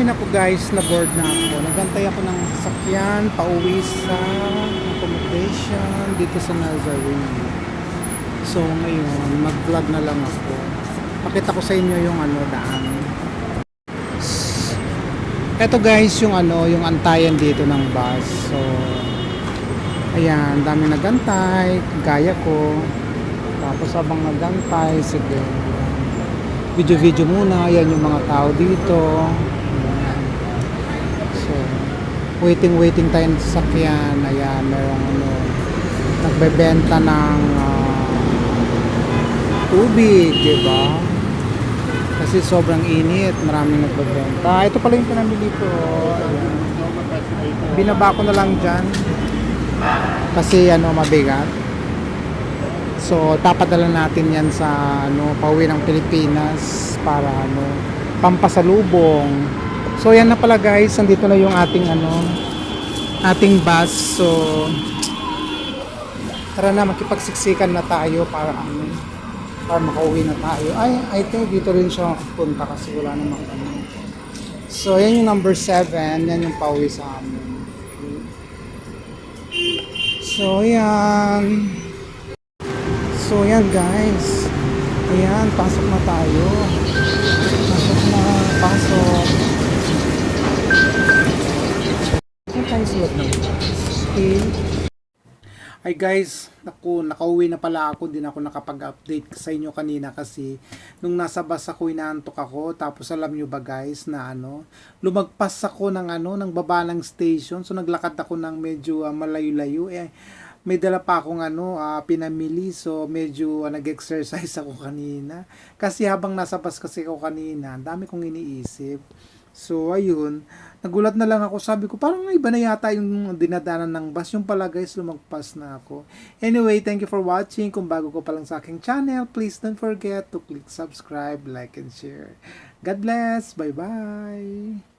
Ay naku guys, na board na ako. Nagantay ako ng sasakyan, pauwi sa accommodation dito sa Nazarene. So ngayon, mag-vlog na lang ako. Pakita ko sa inyo yung ano, daan. Ito guys, yung ano, yung antayan dito ng bus. So, ayan, dami nagantay, gaya ko. Tapos habang nagantay, sige. Video-video muna, ayan yung mga tao dito. Ayan. So, waiting-waiting tayo sa sasakyan. Ayan, merong ano, nagbebenta ng ah, tubig, di ba? Kasi sobrang init, maraming nagbebenta. Ito pala yung pinamili ko. Ayan. Binaba ko na lang dyan. Kasi ano, mabigat. So, papadala natin yan sa ano, pauwi ng Pilipinas para ano, pampasalubong. So, yan na pala guys, nandito na yung ating ano, ating bus. So, tara na, makipagsiksikan na tayo para ano, para makauwi na tayo. Ay, I think dito rin siya punta kasi wala namang ano. So, yan yung number 7. Yan yung pauwi sa amin. So, yan. So, yan guys. Ayan, pasok na tayo. Pasok na, pasok. Tayo sa ng. Ay guys, naku, nakauwi na pala ako, din ako nakapag-update sa inyo kanina kasi nung nasa bus ako inaantok ako, tapos alam nyo ba guys na ano, lumagpas ako ng ano, ng baba ng station, so naglakad ako ng medyo ah, malayo-layo, eh, may dala pa akong ano, ah, pinamili, so medyo ah, nag-exercise ako kanina. Kasi habang nasa bus kasi ako kanina, ang dami kong iniisip. So, ayun, nagulat na lang ako, sabi ko, parang iba na yata yung dinadanan ng bus. Yung pala guys, lumagpas na ako. Anyway, thank you for watching. Kung bago ko pa lang sa aking channel, please don't forget to click subscribe, like, and share. God bless. Bye-bye.